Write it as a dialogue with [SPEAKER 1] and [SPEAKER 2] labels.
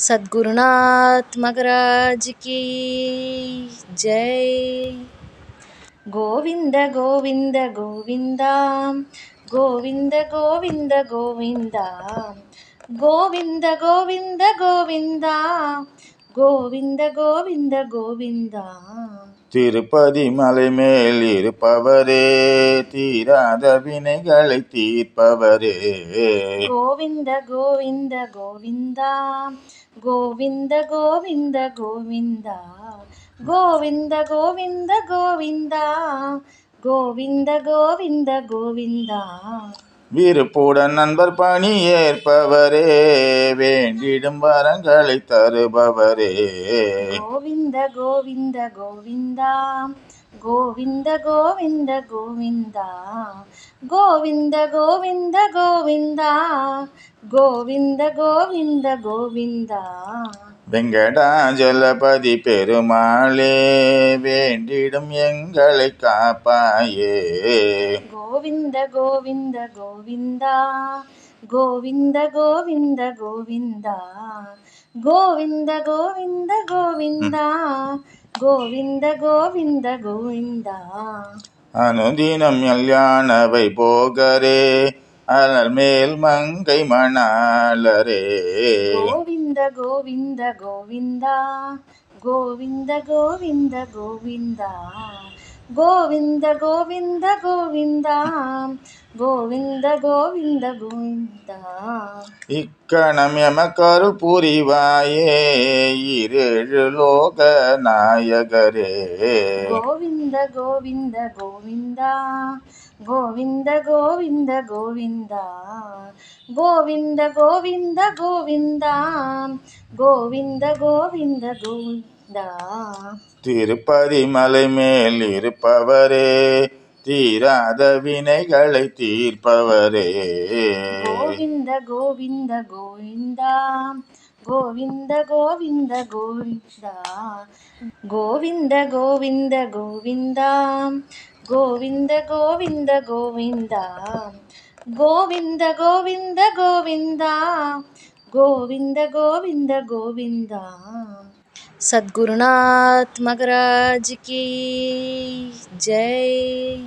[SPEAKER 1] సద్గురునాథ్ మగరాజ్కి జై. గోవింద గోవింద గోవింద గోవింద గోవింద గోవింద గోవింద గోవింద గోవింద கோவிந்த கோவிந்த கோவிந்தா.
[SPEAKER 2] திருப்பதி மலை மேல் இருப்பவரே தீராத வினைகளை தீர்ப்பவரே.
[SPEAKER 1] கோவிந்த கோவிந்த கோவிந்தா. கோவிந்த கோவிந்த கோவிந்தா. கோவிந்த கோவிந்த கோவிந்தா. கோவிந்த கோவிந்த கோவிந்தா.
[SPEAKER 2] விருப்புடன் நண்பர் பணி ஏற்பவரே வேண்டிடும் வரங்களை தருபவரே.
[SPEAKER 1] கோவிந்த கோவிந்த கோவிந்தா கோவிந்த கோவிந்த கோவிந்தா கோவிந்த கோவிந்த கோவிந்தா கோவிந்த கோவிந்த கோவிந்தா
[SPEAKER 2] வெங்கடாஜலபதி பெருமாளே வேண்டிடும் எங்களை காப்பாயே.
[SPEAKER 1] கோவிந்த கோவிந்த கோவிந்தா கோவிந்த கோவிந்த கோவிந்தா கோவிந்த கோவிந்த கோவிந்தா கோவிந்த கோவிந்த கோவிந்தா
[SPEAKER 2] அனுதினம் கல்யாணவை போகரே அலர் மேல் மங்கை மணாலரே
[SPEAKER 1] கோவிந்த கோவிந்த கோவிந்தா கோவிந்த கோவிந்த கோவிந்தா கோவிந்த கோவிந்த கோவிந்தா கோவிந்த கோவிந்த கோவிந்தா
[SPEAKER 2] இக்கணம் எமக்கருள் புரிவாயே இரேழு லோக நாயகரே.
[SPEAKER 1] கோவிந்த கோவிந்த கோவிந்தா. கோவிந்த கோவிந்த கோவிந்தா. கோவிந்த கோவிந்த கோவிந்தா. கோவிந்த கோவிந்த கோவிந்தா.
[SPEAKER 2] திருப்பதி மலை மேல் இருப்பவரே தீராத வினைகளை தீர்ப்பவரே.
[SPEAKER 1] கோவிந்த கோவிந்த கோவிந்தா. கோவிந்த கோவிந்த கோவிந்தா. கோவிந்த கோவிந்த கோவிந்தா. கோவிந்த கோவிந்த கோவிந்தா. கோவிந்த கோவிந்த கோவிந்தா. கோவிந்த கோவிந்த கோவிந்தா. सद्गुरुनाथ मगराज की जय।